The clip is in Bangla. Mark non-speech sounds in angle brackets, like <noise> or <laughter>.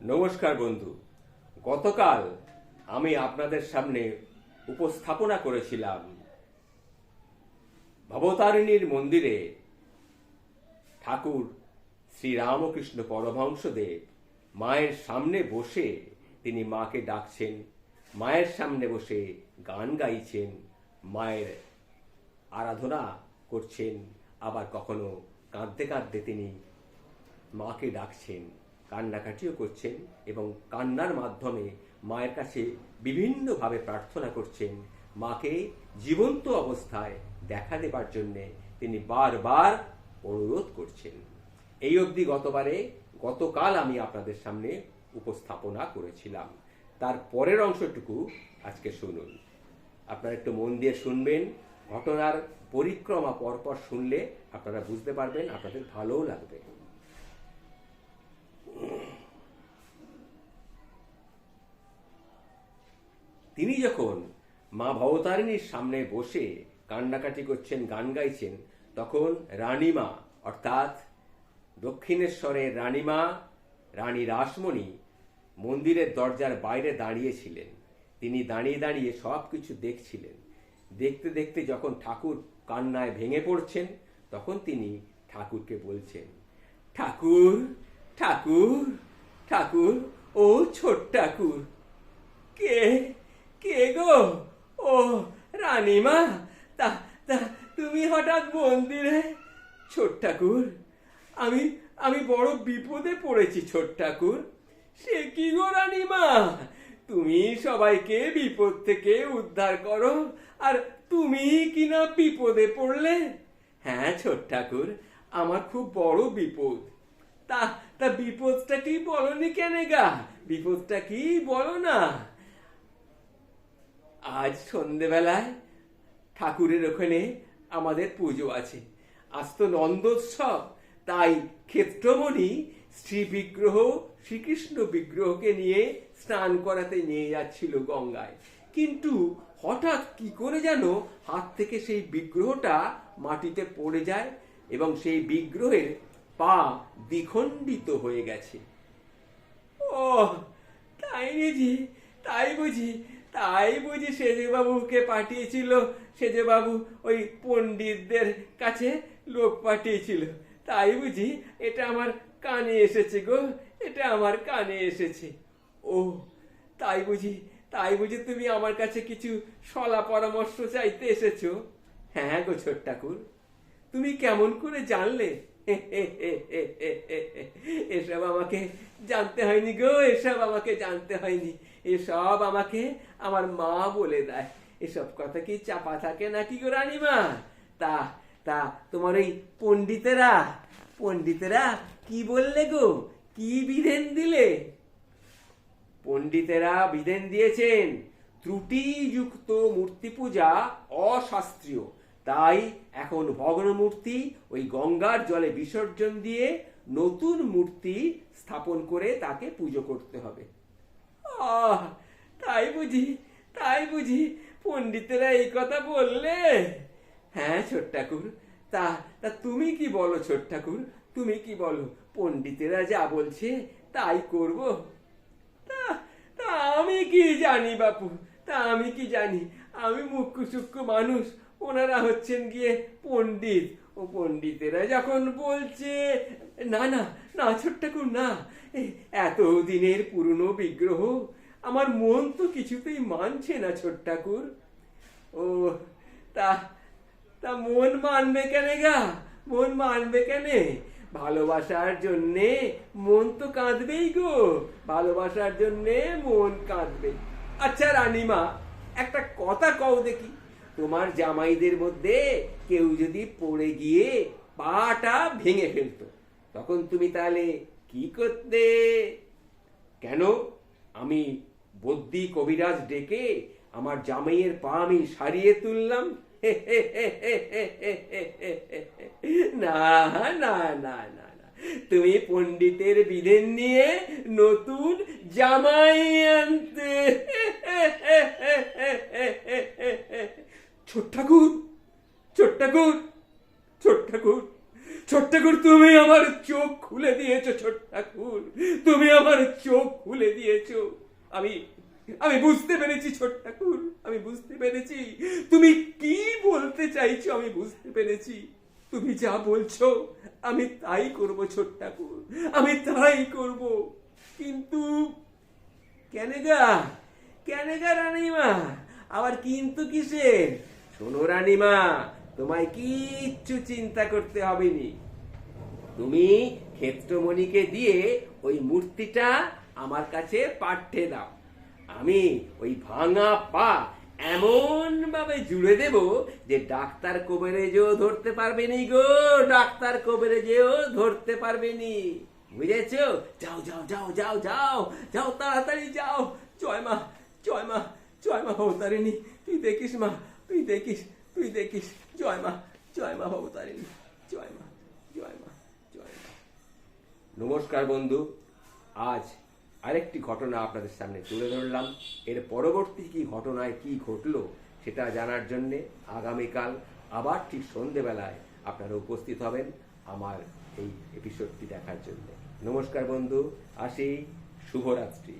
নমস্কার বন্ধু। গতকাল আমি আপনাদের সামনে উপস্থাপনা করেছিলাম ভবতারিণীর মন্দিরে ঠাকুর শ্রীরামকৃষ্ণ পরমহংসদেব মায়ের সামনে বসে তিনি মাকে ডাকছেন, মায়ের সামনে বসে গান গাইছেন, মায়ের আরাধনা করছেন, আবার কখনো কাঁদতে কাঁদতে তিনি মাকে ডাকছেন। কান্নাকাটিও করছেন এবং কান্নার মাধ্যমে মায়ের কাছে বিভিন্নভাবে প্রার্থনা করছেন মাকে জীবন্ত অবস্থায় দেখা দেবার জন্যে তিনি বারবার অনুরোধ করছেন। এই অবধি গতবারে গতকাল আমি আপনাদের সামনে উপস্থাপনা করেছিলাম। তার পরের অংশটুকু আজকে শুনুন। আপনারা একটু মন দিয়ে শুনবেন, ঘটনার পরিক্রমা পরপর শুনলে আপনারা বুঝতে পারবেন, আপনাদের ভালোও লাগবে। তিনি যখন মা ভবতারিণীর সামনে বসে কান্নাকাটি করছেন, গান গাইছেন, তখন রানীমা, অর্থাৎ দক্ষিণেশ্বরের রানীমা, রানী রাসমণি মন্দিরের দরজার বাইরে দাঁড়িয়েছিলেন তিনি দাঁড়িয়ে দাঁড়িয়ে সব কিছু দেখছিলেন। দেখতে দেখতে যখন ঠাকুর কান্নায় ভেঙে পড়ছেন, তখন তিনি ঠাকুরকে বলছেন, ঠাকুর ঠাকুর ঠাকুর, ও ছোট ঠাকুর, কে কে গো? ও, রানীমা, তা তা তুমি হঠাৎ মন্দিরে? ছোট ঠাকুর, আমি আমি বড় বিপদে পড়েছি ছোট ঠাকুর। সে কি গো রানীমা? তুমি সবাইকে বিপদ থেকে উদ্ধার করো, আর তুমি কিনা বিপদে পড়লে? হ্যাঁ ছোট ঠাকুর, আমার খুব বড় বিপদ। তা তা বিপদটা কি বলনি কেন গা? বিপদটা কি বলো না? আজ সন্ধেবেলায় ঠাকুরের ওখানে আমাদের পুজো আছে। আজ তো নন্দোৎসব, তাই ক্ষেত্রমণি শ্রী বিগ্রহ শ্রীকৃষ্ণ বিগ্রহকে নিয়ে স্নান করাতে নিয়ে যাচ্ছিল গঙ্গায়। কিন্তু হঠাৎ কি করে যেন হাত থেকে সেই বিগ্রহটা মাটিতে পড়ে যায় এবং সেই বিগ্রহের পা দ্বিখণ্ডিত হয়ে গেছে। ও তাই বুঝি তাই বুঝি তাই বুঝি সেজেবাবুকে পাঠিয়েছিল। সেজেবাবু ওই পণ্ডিতদের কাছে লোক পাঠিয়েছিল। তাই বুঝি এটা আমার কানে এসেছে গো, এটা আমার কানে এসেছে। ও তাই বুঝি তাই বুঝি তুমি আমার কাছে কিছু সলা পরামর্শ চাইতে এসেছ। হ্যাঁ গো ছোট ঠাকুর, তুমি কেমন করে জানলে? এসব আমাকে জানতে হয়নি গো, এসব আমাকে জানতে হয়নি। এসব আমাকে আমার মা বলে দেয়। এসব কথা কি চাপা থাকে নাকি গো রানীমা? তা তা তোমার ওই পণ্ডিতেরা পণ্ডিতেরা কি বললে গো? কি বিধেন দিলে? পণ্ডিতেরা বিধেন দিয়েছেন, ত্রুটিযুক্ত মূর্তি পূজা অশাস্ত্রীয়। তাই এখন ভগ্ন মূর্তি ওই গঙ্গার জলে বিসর্জন দিয়ে নতুন মূর্তি স্থাপন করে তাকে পুজো করতে হবে। আহ, তাই বুঝি তাই বুঝি। পণ্ডিতেরা এই কথা বললে। হ্যাঁ ছোট ঠাকুর। তা তা তুমি কি বলো ছোট ঠাকুর? তুমি কি বলো? পণ্ডিতেরা যা বলছে তাই করব। তা তা আমি কি জানি বাপু? তা আমি কি জানি? আমি মুখ্য সূক্ষ্ম মানুষ। ওনারা হচ্ছেন গিয়ে পণ্ডিত। ও পণ্ডিতেরা যখন বলছে, না না না, ছোট্ট ঠাকুর না এত দিনের পুরনো বিগ্রহ আমার মন তো কিছুতেই মানছে না ছোট ঠাকুর ও, তা তা মন মানবে কেন গা? মন মানবে কেনে? ভালোবাসার জন্যে মন তো কাঁদবেই গো। ভালোবাসার জন্যে মন কাঁদবে। আচ্ছা রানীমা, একটা কথা কও দেখি। তোমার জামাইদের মধ্যে কেউ যদি পড়ে গিয়ে পাটা ভেঙে ফেলতো, তখন তুমি তাহলে কি করতে? কেন? আমি বদ্যি কবিরাজ ডেকে আমার জামাইয়ের পা আমি সারিয়ে তুললাম। <laughs> না না না না না। তুমি পণ্ডিতের বিধেন নিয়ে নতুন জামাই আনতে। <laughs> ছোট ঠাকুর ছোট ঠাকুর ছোট ঠাকুর, ছোট্ট ঠাকুর, তুমি আমার চোখ খুলে দিয়েছ, ছোট্ট ঠাকুর, তুমি আমার চোখ খুলে দিয়েছ। আমি আমি বুঝতে পেরেছি, ছোট্ট ঠাকুর, আমি বুঝতে পেরেছি। তুমি কি বলতে চাইছো, আমি বুঝতে পেরেছি। তুমি যা বলছো, আমি তাই করব, ছোট্ট ঠাকুর, আমি তাই করব। কিন্তু কেন গা কেন গা রানীমা, আবার কিন্তু কিসের? শোনো রানীমা, তোমায় কিচ্ছু চিন্তা করতে হবে নি তুমি ক্ষেত্রমণিকে দিয়ে ওই মূর্তিটা আমার কাছে পাঠিয়ে দাও। আমি ওই ভাঙা পা এমন ভাবে জুড়ে দেব যে ডাক্তার কবিরেজও ধরতে পারবে নি গো, ডাক্তার কবিরেজও ধরতে পারবে নি। বুঝেছ? যাও যাও যাও যাও যাও যাও, তাড়াতাড়ি যাও। জয় মা জয় মা জয় মা ভবতারিণী তুই দেখিস মা তুই দেখিস তুই দেখিস জয় মা জয় মা ভবতারিণী জয় মা জয় মা জয় মা নমস্কার বন্ধু। আজ আরেকটি ঘটনা আপনাদের সামনে তুলে ধরলাম। এর পরবর্তী কি ঘটনায় কি ঘটলো সেটা জানার জন্য আগামীকাল আবার ঠিক সন্ধেবেলায় আপনারা উপস্থিত হবেন আমার এই এপিসোডটি দেখার জন্য। নমস্কার বন্ধু। আসি। শুভরাত্রি।